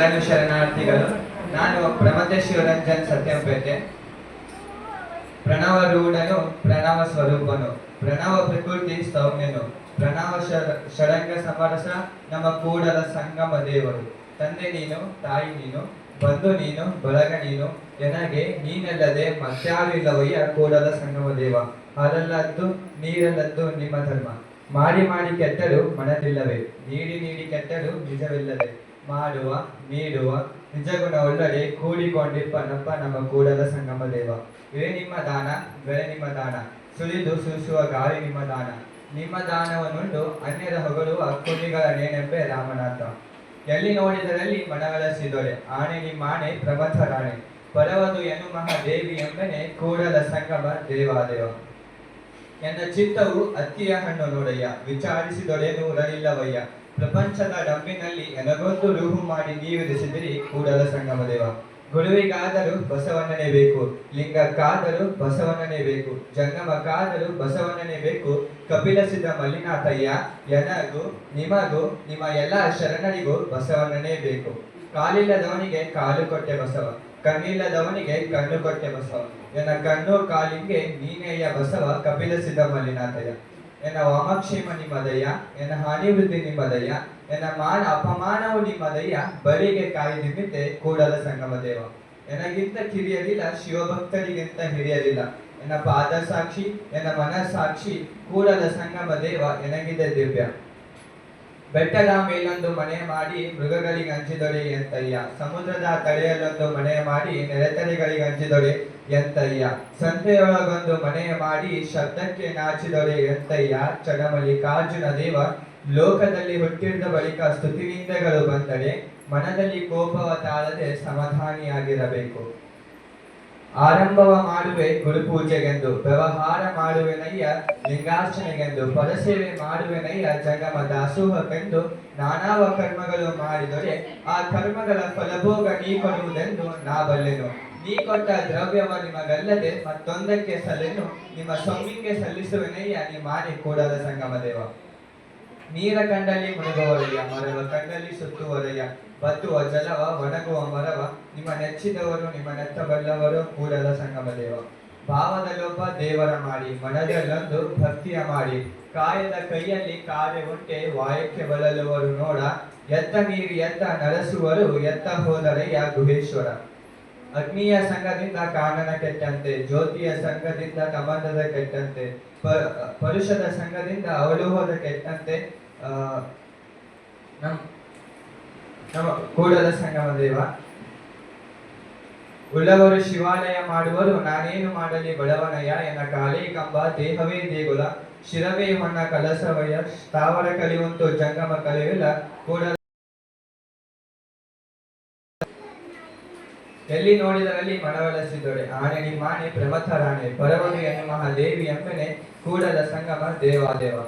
ಶರಣಾರ್ಥಿಗಳು, ನಾನು ಪ್ರಮತೆ ಶಿವರಂಜನ್ ಸತ್ಯಂಪೇಟೆ ಪ್ರಣವ ರೂಢನು, ಪ್ರಣವ ಸ್ವರೂಪನು, ಪ್ರಣವ ಪ್ರಕೃತಿ ಸೌಮ್ಯನು, ಪ್ರಣವ ಷಡಂಗ ಸಮರಸ ನಮ್ಮ ಕೂಡಲ ಸಂಗಮ ದೇವರು. ತಂದೆ ನೀನು, ತಾಯಿ ನೀನು, ಬಂಧು ನೀನು, ಬಳಗ ನೀನು, ಎನಗೆ ನೀನಲ್ಲದೆ ಮತ್ಯಾರು ಇಲ್ಲವಯ್ಯ ಕೂಡಲ ಸಂಗಮ ದೇವ. ಹಾಲಲ್ಲದ್ದು, ನೀರಲ್ಲದ್ದು ನಿಮ್ಮ ಧರ್ಮ. ಮಾಡಿ ಮಾಡಿ ಕೆಟ್ಟರು ಮನದಿಲ್ಲವೇ. ನೀಡಿ ನೀಡಿ ಕೆಟ್ಟರು ನಿಜವಿಲ್ಲದೆ. ಮಾಡುವ ನೀಡುವ ನಿಜಗುಣ ಒಳ್ಳಡೆ ಕೂಡಿಕೊಂಡಿಪ್ಪನಪ್ಪ ನಮ್ಮ ಕೂಡಲ ಸಂಗಮ ದೇವ. ಇವೇ ನಿಮ್ಮ ದಾನ, ಬೆಳೆ ನಿಮ್ಮ ದಾನ. ಸುಳಿದು ಸೂಸುವ ಗಾಳಿ ನಿಮ್ಮ ದಾನ. ನಿಮ್ಮ ದಾನವನ್ನುಂಡು ಅನ್ಯರ ಹೊಗಳುವ ಕುಲಿಗಳ ನೇನೆಂಬೆ ರಾಮನಾಥ. ಎಲ್ಲಿ ನೋಡಿದರಲ್ಲಿ ಮನವಲಸಿದೊಡೆ ಆಣೆ ನಿಮ್ಮಾಣೆ ಪ್ರಮಥ ರಾಣೆ ಪರವದು ಎನು ಮಹಾದೇವಿ ಎಂಬನೆ ಕೂಡಲ ಸಂಗಮ ದೇವಾದೇವ ಎನ್ನ ಚಿತ್ತವು ಅತ್ತಿಯ ಹಣ್ಣು ನೋಡಯ್ಯ. ವಿಚಾರಿಸಿದೊಡೆ ನೂರಲಿಲ್ಲವಯ್ಯ. ಪ್ರಪಂಚದ ಡಂಬಿನಲ್ಲಿ ಎನಗೊಂದು ರೂಹು ಮಾಡಿ ನೀವಿರಿಸಿದಿರಿ ಕೂಡಲ ಸಂಗಮ ದೇವ. ಗುರುವಿಗಾದರೂ ಬಸವಣ್ಣನೇ ಬೇಕು, ಲಿಂಗಕ್ಕಾದರೂ ಬಸವಣ್ಣನೇ ಬೇಕು ಜಂಗಮಕ್ಕಾದರೂ ಬಸವಣ್ಣನೇ ಬೇಕು. ಕಪಿಲಸಿದ ಮಲ್ಲಿನಾಥಯ್ಯ, ಎನಗೂ ನಿಮಗೂ, ನಿಮ್ಮ ಎಲ್ಲ ಶರಣರಿಗೂ ಬಸವಣ್ಣನೇ ಬೇಕು. ಕಾಲಿಲ್ಲದವನಿಗೆ ಕಾಲು ಕೊಟ್ಟೆ ಬಸವ, ಕಣ್ಣಿಲ್ಲದವನಿಗೆ ಕಣ್ಣು ಕೊಟ್ಟೆ ಬಸವ. ಎನ್ನ ಕಣ್ಣು ಕಾಲಿಗೆ ನೀನೆಯ ಬಸವ ಕಪಿಲಸಿದ ಮಲ್ಲಿನಾಥಯ್ಯ. ಎನ್ನ ವಾಮಕ್ಷೇಮ ನಿಮ್ಮದಯ್ಯ, ಎನ್ನ ನಿಮ್ಮ ದಯ ಎನ್ನ ಮಾನ ಅಪಮಾನವು ನಿಮ್ಮದಯ್ಯ, ಬರಿಗೆ ಕಾಯ್ದಿದ್ದೆ ಕೂಡಲ ಸಂಗಮ ದೇವ. ಎನಗಿಂತ ಕಿರಿಯರಿಲ್ಲ ಶಿವಭಕ್ತರಿಗಿಂತ ಹಿರಿಯರಿಲ್ಲ ಎನ್ನ ಪಾದ ಸಾಕ್ಷಿ ಎನ್ನ ಮನಸ್ಸಾಕ್ಷಿ, ಕೂಡಲ ಸಂಗಮ ದೇವ ಎನಗಿದೆ ದಿವ್ಯ. ಬೆಟ್ಟದ ಮೇಲೊಂದು ಮನೆ ಮಾಡಿ ಮೃಗಗಳಿಗೆ ಹಂಚಿದೊಡೆ ಎಂತಯ್ಯ. ಸಮುದ್ರದ ತಡೆಯಲ್ಲೊಂದು ಮನೆ ಮಾಡಿ ನೆರೆತರೆಗಳಿಗೆ ಹಂಚಿದೊಡೆ ಎಂತಯ್ಯ. ಸಂತೆಯೊಳಗೊಂದು ಮನೆ ಮಾಡಿ ಶಬ್ದಕ್ಕೆ ನಾಚಿದೊಡೆ ಎಂತಯ್ಯ. ಚಡಮಲ್ಲಿಕಾರ್ಜುನ ದೇವ ಲೋಕದಲ್ಲಿ ಹುಟ್ಟಿದ ಬಳಿಕ ಸ್ತುತಿನಿಂದಗಳು ಬಂದರೆ ಮನದಲ್ಲಿ ಕೋಪವ ತಾಳದೆ ಸಮಾಧಾನಿಯಾಗಿರಬೇಕು. ಆರಂಭವ ಮಾಡುವೆ ಗುರುಪೂಜೆಗೆಂದು ವ್ಯವಹಾರ ಮಾಡುವೆನಯ್ಯ ಲಿಂಗಾರ್ಚನೆಗೆಂದು ಪರಸೇವೆ ಮಾಡುವೆನಯ್ಯ ಜಗಮ ದಾಸೋಹಕ್ಕೆಂದು ನಾನಾವ ಕರ್ಮಗಳು ಮಾಡಿದರೆ ಆ ಕರ್ಮಗಳ ಫಲಭೋಗ ನೀ ಕೊಡುವುದೆಂದು ನಾ ಬಲ್ಲೆನು ನೀ ಕೊಟ್ಟ ದ್ರವ್ಯವ ನಿಮಗಲ್ಲದೆ ಮತ್ತೊಂದಕ್ಕೆ ಸಲ್ಲೆನು, ನಿಮ್ಮ ಸ್ವಾಮಿಗೆ ಸಲ್ಲಿಸುವೆನಯ್ಯ, ನೀ ಮಾಡಿ ಕೂಡದ ಸಂಗಮ ದೇವ ನೀರ ಕಂಡಲ್ಲಿ ಮುಳುಗುವರಯ್ಯ ಮರವ ಕಂಡಲ್ಲಿ ಸುತ್ತುವರಯ್ಯ ಬತ್ತುವ, ಜಲವ, ಒಣಗುವ, ಮರವ, ನಿಮ್ಮ ನೆಚ್ಚಿದವರು, ನಿಮ್ಮ ನೆತ್ತಬಲ್ಲವರು ಕೂಡದ ಸಂಗಮ ದೇವ. ಭಾವದಲ್ಲೊಬ್ಬ ದೇವರ ಮಾಡಿ ಮನದಲ್ಲೊಂದು ಭಕ್ತಿಯ ಮಾಡಿ. ಕಾಯದ ಕೈಯಲ್ಲಿ ಕಾರ್ಯ ಉಂಟೆ ವಾಯಕ್ಕೆ ಬಲಲುವರು ನೋಡ, ಎತ್ತ ನೀರು, ಎತ್ತ ನಡೆಸುವರು ಎತ್ತ ಯಾ ಗುಹೇಶ್ವರ. ಅಗ್ನಿಯ ಸಂಘದಿಂದ ಕಾನನ ಕೆಟ್ಟಂತೆ, ಜ್ಯೋತಿಯ ಸಂಘದಿಂದ ಕಮಂಡದ ಕೆಟ್ಟಂತೆ ಪರುಷದ ಸಂಘದಿಂದ ಅವಲೋಹದ ಕೆಟ್ಟಂತೆ ನಮ್, ನಮ್ಮ ಕೂಡದ ಸಂಗಮ ದೇವ. ಉಳ್ಳವರು ಶಿವಾಲಯ ಮಾಡುವರು, ನಾನೇನು ಮಾಡಲಿ ಬಡವನಯ್ಯ, ಎನ್ನ ಕಾಲೇ ಕಂಬ, ದೇಹವೇ ದೇಗುಲ, ಶಿರವೇ ಹೊನ್ನ ಕಲಸವಯ್ಯ, ಸ್ಥಾವರ ಕಲಿಯುವಂತೂ ಜಂಗಮ ಕಲಿಯುವಿಲ್ಲ ಕೂಡಲ ಎಲ್ಲಿ ನೋಡಿದರಲ್ಲಿ ಮನವೊಲಿಸಿದೊಡೆ ಆನೆ ನಿಮ್ಮಾಣೆ ಪ್ರಮಥ ರಾಣೆ ಪರವನು ಎನ್ನುವ ಮಹಾದೇವಿ ಎಂಬನೆ ಕೂಡಲ ಸಂಗಮ ದೇವಾದೇವ.